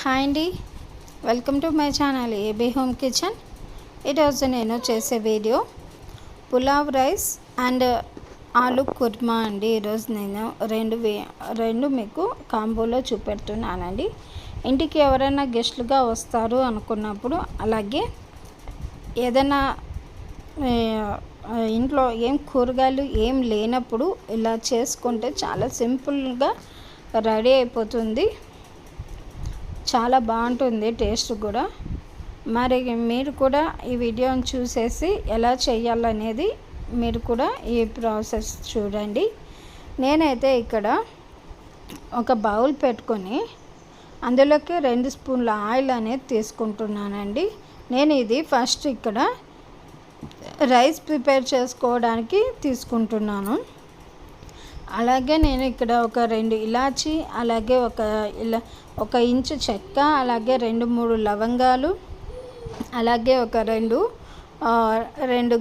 Hi అండి. Welcome to my channel AB home kitchen ఈరోజు నేను చేసే వీడియో పులావ్ రైస్ అండ్ ఆలు కుర్మా అండి. ఈరోజు నేను రెండు వే- రెండు మీకు కాంబోలో చూపెడుతున్నానండి. ఇంటికి ఎవరైనా గెస్ట్లుగా వస్తారు అనుకున్నప్పుడు అలాగే ఏదైనా ఇంట్లో ఏం కూరగాయలు ఏం లేనప్పుడు ఇలా చేసుకుంటే చాలా సింపుల్గా రెడీ అయిపోతుంది. చాలా బాగుంటుంది టేస్ట్ కూడా. మరి మీరు కూడా ఈ వీడియోని చూసేసి ఎలా చేయాలనేది మీరు కూడా ఈ ప్రాసెస్ చూడండి. నేనైతే ఇక్కడ ఒక బౌల్ పెట్టుకొని అందులోకి రెండు స్పూన్ల ఆయిల్ అనేది తీసుకుంటున్నానండి. నేను ఇది ఫస్ట్ ఇక్కడ రైస్ ప్రిపేర్ చేసుకోవడానికి తీసుకుంటున్నాను. అలాగే నేను ఇక్కడ ఒక రెండు ఇలాచి అలాగే ఒక ఇలా ఒక ఇంచు చెక్క అలాగే రెండు మూడు లవంగాలు అలాగే ఒక రెండు రెండు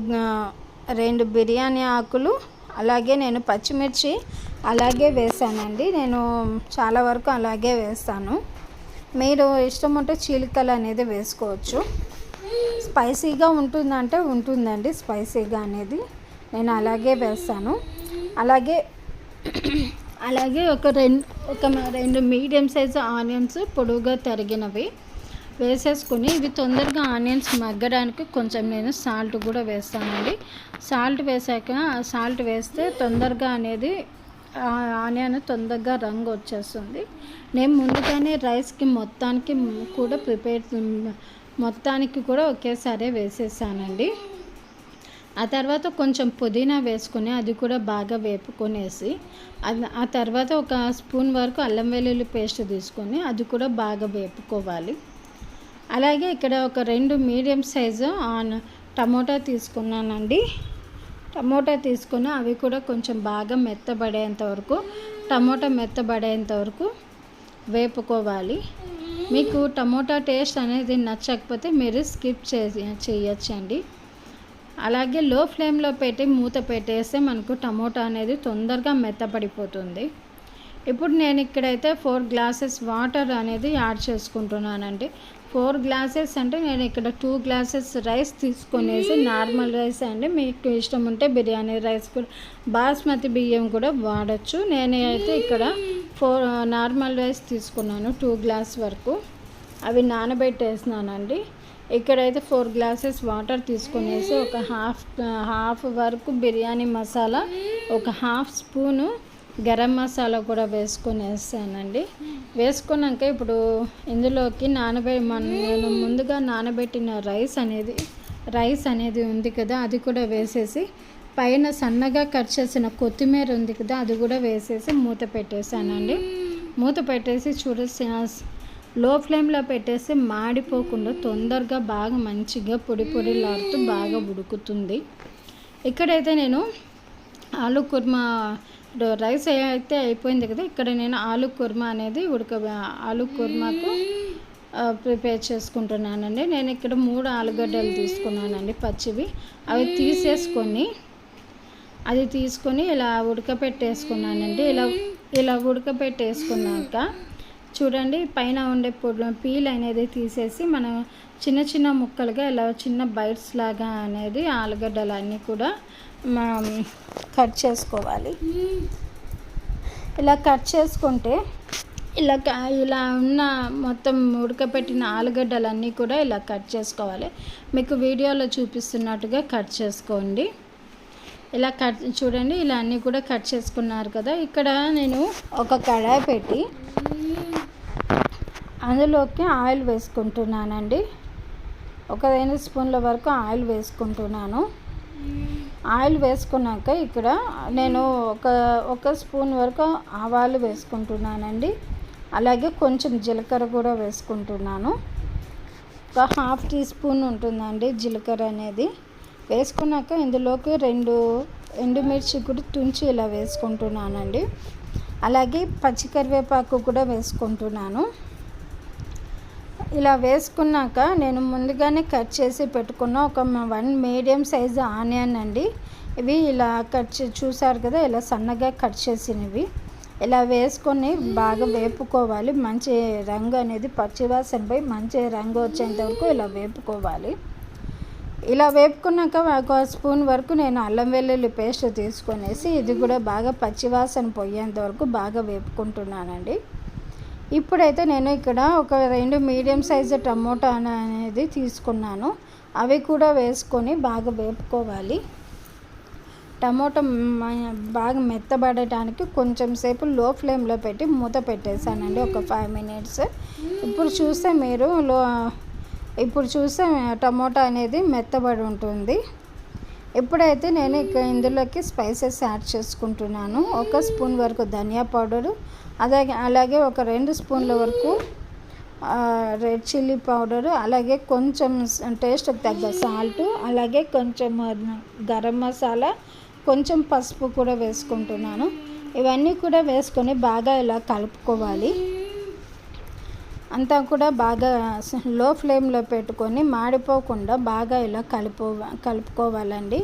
రెండు బిర్యానీ ఆకులు అలాగే నేను పచ్చిమిర్చి అలాగే వేసానండి. నేను చాలా వరకు అలాగే వేస్తాను. మీరు ఇష్టం ఉంటే చీలికలు అనేది వేసుకోవచ్చు. స్పైసీగా ఉంటుందంటే ఉంటుందండి స్పైసీగా అనేది. నేను అలాగే వేస్తాను. అలాగే అలాగే ఒక రెండు ఒక రెండు మీడియం సైజు ఆనియన్స్ పొడవుగా తరిగినవి వేసేసుకుని ఇవి తొందరగా ఆనియన్స్ మగ్గడానికి కొంచెం నేను సాల్ట్ కూడా వేస్తానండి. సాల్ట్ వేసాక సాల్ట్ వేస్తే తొందరగా అనేది ఆ ఆనియన్ తొందరగా రంగు వచ్చేస్తుంది. నేను ముందుగానే రైస్కి మొత్తానికి కూడా ప్రిపేర్ మొత్తానికి కూడా ఒకేసారి వేసేసానండి. ఆ తర్వాత కొంచెం పుదీనా వేసుకొని అది కూడా బాగా వేపుకొనేసి ఆ తర్వాత ఒక స్పూన్ వరకు అల్లం వెల్లుల్లి పేస్ట్ తీసుకొని అది కూడా బాగా వేపుకోవాలి. అలాగే ఇక్కడ ఒక రెండు మీడియం సైజు ఆన్ టమోటా తీసుకున్నానండి. టమోటా తీసుకొని అవి కూడా కొంచెం బాగా మెత్తబడేంత వరకు టమోటా మెత్తబడేంత వరకు వేపుకోవాలి. మీకు టమోటా టేస్ట్ అనేది నచ్చకపోతే మీరు స్కిప్ చే చేయొచ్చండి. అలాగే లో ఫ్లేమ్లో పెట్టి మూత పెట్టేస్తే మనకు టమోటా అనేది తొందరగా మెత్తపడిపోతుంది. ఇప్పుడు నేను ఇక్కడైతే ఫోర్ గ్లాసెస్ వాటర్ అనేది యాడ్ చేసుకుంటున్నానండి. ఫోర్ గ్లాసెస్ అంటే నేను ఇక్కడ టూ గ్లాసెస్ రైస్ తీసుకునేసి నార్మల్ రైస్ అండి. మీకు ఇష్టం ఉంటే బిర్యానీ రైస్ కూడా బాస్మతి బియ్యం కూడా వాడచ్చు. నేను అయితే ఇక్కడ ఫోర్ నార్మల్ రైస్ తీసుకున్నాను టూ గ్లాస్ వరకు. అవి నానబెట్టేసినానండి. ఇక్కడైతే ఫోర్ గ్లాసెస్ వాటర్ తీసుకునేసి ఒక హాఫ్ హాఫ్ వరకు బిర్యానీ మసాలా ఒక హాఫ్ స్పూను గరం మసాలా కూడా వేసుకొని వేసుకున్నాక ఇప్పుడు ఇందులోకి నానబె నేను ముందుగా నానబెట్టిన రైస్ అనేది రైస్ అనేది ఉంది కదా అది కూడా వేసేసి పైన సన్నగా కట్ చేసిన కొత్తిమీర ఉంది కదా అది కూడా వేసేసి మూత పెట్టేశానండి మూత పెట్టేసి చూడ లో ఫ్లేమ్లో పెట్టేసి మాడిపోకుండా తొందరగా బాగా మంచిగా పొడి పొడిలాడుతూ బాగా ఉడుకుతుంది. ఇక్కడైతే నేను ఆలు కుర్మా రైస్ అయితే అయిపోయింది కదా ఇక్కడ నేను ఆలు కుర్మా అనేది ఉడక ఆలు కుర్మాకు ప్రిపేర్ చేసుకుంటున్నానండి. నేను ఇక్కడ మూడు ఆలుగడ్డలు తీసుకున్నానండి పచ్చివి. అవి తీసేసుకొని అది తీసుకొని ఇలా ఉడకపెట్టేసుకున్నానండి. ఇలా ఇలా ఉడకపెట్టేసుకున్నాక చూడండి పైన ఉండే పొడి పీల్ అనేది తీసేసి మనం చిన్న చిన్న ముక్కలుగా ఇలా చిన్న బైట్స్ లాగా అనేది ఆలుగడ్డలు అన్నీ కూడా మనం కట్ చేసుకోవాలి. ఇలా కట్ చేసుకుంటే ఇలా క- ఇలా ఉన్న మొత్తం ఉడకపెట్టిన ఆలుగడ్డలన్నీ కూడా ఇలా కట్ చేసుకోవాలి. మీకు వీడియోలో చూపిస్తున్నట్టుగా కట్ చేసుకోండి. ఇలా కట్ చూడండి ఇలా అన్నీ కూడా కట్ చేసుకున్నారు కదా. ఇక్కడ నేను ఒక కడాయి పెట్టి అందులోకి ఆయిల్ వేసుకుంటున్నానండి. ఒక రెండు స్పూన్ల వరకు ఆయిల్ వేసుకుంటున్నాను. ఆయిల్ వేసుకున్నాక ఇక్కడ నేను ఒక ఒక స్పూన్ వరకు ఆవాలు వేసుకుంటున్నానండి. అలాగే కొంచెం జీలకర్ర కూడా వేసుకుంటున్నాను. ఒక హాఫ్ టీ స్పూన్ ఉంటుందండి జీలకర్ర అనేది. వేసుకున్నాక ఇందులోకి రెండు ఎండుమిర్చి కూడా తుంచి ఇలా వేసుకుంటున్నానండి. అలాగే పచ్చి కరివేపాకు కూడా వేసుకుంటున్నాను. ఇలా వేసుకున్నాక నేను ముందుగానే కట్ చేసి పెట్టుకున్న ఒక వన్ మీడియం సైజు ఆనియన్ అండి. ఇవి ఇలా కట్ చే చూసారు కదా ఇలా సన్నగా కట్ చేసినవి. ఇలా వేసుకొని బాగా వేపుకోవాలి. మంచి రంగు అనేది పచ్చివాసన పోయి మంచి రంగు వచ్చేంత వరకు ఇలా వేపుకోవాలి. ఇలా వేపుకున్నాక ఒక స్పూన్ వరకు నేను అల్లం వెల్లుల్లి పేస్ట్ తీసుకొనేసి ఇది కూడా బాగా పచ్చివాసన పోయేంత వరకు బాగా వేపుకుంటున్నానండి. ఇప్పుడైతే నేను ఇక్కడ ఒక రెండు మీడియం సైజు టమోటా అనేది తీసుకున్నాను. అవి కూడా వేసుకొని బాగా వేపుకోవాలి. టమోటా బాగా మెత్తబడటానికి కొంచెం సేపు లో ఫ్లేమ్లో పెట్టి మూత పెట్టేశానండి ఒక ఫైవ్ మినిట్స్. ఇప్పుడు చూస్తే మీరు లో ఇప్పుడు చూస్తే టమోటా అనేది మెత్తబడి ఉంటుంది. ఇప్పుడైతే నేను ఇక ఇందులోకి స్పైసెస్ యాడ్ చేసుకుంటున్నాను ఒక స్పూన్ వరకు ధనియా పౌడరు అలాగే అలాగే ఒక రెండు స్పూన్ల వరకు రెడ్ చిల్లీ పౌడరు అలాగే కొంచెం టేస్ట్కి తగ్గ సాల్ట్ అలాగే కొంచెం గరం మసాలా కొంచెం పసుపు కూడా వేసుకుంటున్నాను. ఇవన్నీ కూడా వేసుకొని బాగా ఇలా కలుపుకోవాలి. అంతా కూడా బాగా లో ఫ్లేమ్లో పెట్టుకొని మాడిపోకుండా బాగా ఇలా కలుపు కలుపుకోవాలండి.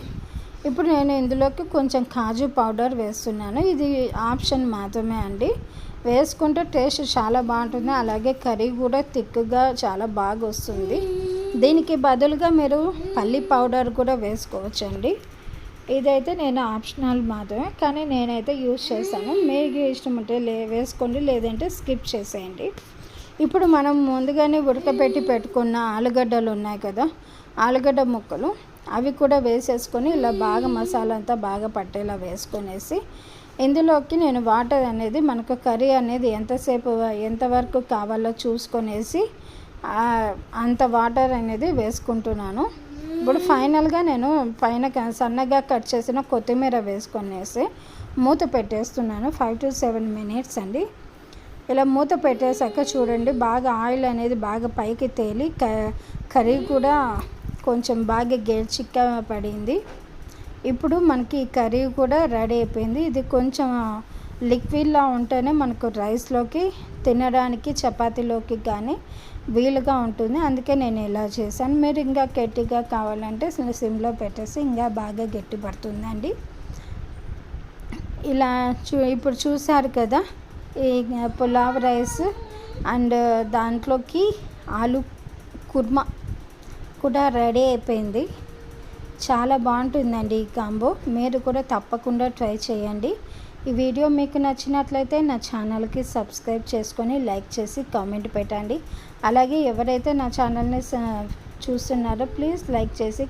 ఇప్పుడు నేను ఇందులోకి కొంచెం కాజు పౌడర్ వేస్తున్నాను. ఇది ఆప్షన్ మాత్రమే అండి. వేసుకుంటే టేస్ట్ చాలా బాగుంటుంది. అలాగే కర్రీ కూడా థిక్గా చాలా బాగా వస్తుంది దీనికి బదులుగా మీరు పల్లి పౌడర్ కూడా వేసుకోవచ్చండి. ఇదైతే నేను ఆప్షనల్ మాత్రమే కానీ నేనైతే యూజ్ చేశాను. మీకు ఇష్టం ఉంటే లే వేసుకోండి లేదంటే స్కిప్ చేసేయండి. ఇప్పుడు మనం ముందుగానే ఉడకబెట్టి పెట్టుకున్న ఆలుగడ్డలు ఉన్నాయి కదా ఆలుగడ్డ ముక్కలు అవి కూడా వేసేసుకొని ఇలా బాగా మసాలా అంతా బాగా పట్టేలా వేసుకొనేసి ఇందులోకి నేను వాటర్ అనేది మనకు కర్రీ అనేది ఎంతసేపు ఎంతవరకు కావాలో చూసుకొనేసి అంత వాటర్ అనేది వేసుకుంటున్నాను. ఇప్పుడు ఫైనల్గా నేను పైన సన్నగా కట్ చేసిన కొత్తిమీర వేసుకొనేసి మూత పెట్టేస్తున్నాను. ఫైవ్ టు సెవెన్ మినిట్స్ అండి. ఇలా మూత పెట్టేశాక చూడండి బాగా ఆయిల్ అనేది బాగా పైకి తేలి కర్రీ కూడా కొంచెం బాగా చిక్క పడింది. ఇప్పుడు మనకి కర్రీ కూడా రెడీ అయిపోయింది. ఇది కొంచెం లిక్విడ్లా ఉంటేనే మనకు రైస్లోకి తినడానికి చపాతీలోకి కానీ వీలుగా ఉంటుంది. అందుకే నేను ఇలా చేశాను. మీరు ఇంకా గట్టిగా కావాలంటే సిమ్లో పెట్టేసి ఇంకా బాగా గట్టి పడుతుందండి ఇలా చూ ఇప్పుడు చూసారు కదా పులావ్ రైస్ అండ్ దాంట్లోకి ఆలు కుర్మా కూడా రెడీ అయిపోయింది. చాలా బాగుంటుందండి ఈ కాంబో. మీరు కూడా తప్పకుండా ట్రై చేయండి. ఈ వీడియో మీకు నచ్చినట్లయితే నా ఛానల్కి సబ్స్క్రైబ్ చేసుకొని లైక్ చేసి కామెంట్ పెట్టండి. అలాగే ఎవరైతే నా ఛానల్ని చూస్తున్నారో ప్లీజ్ లైక్ చేసి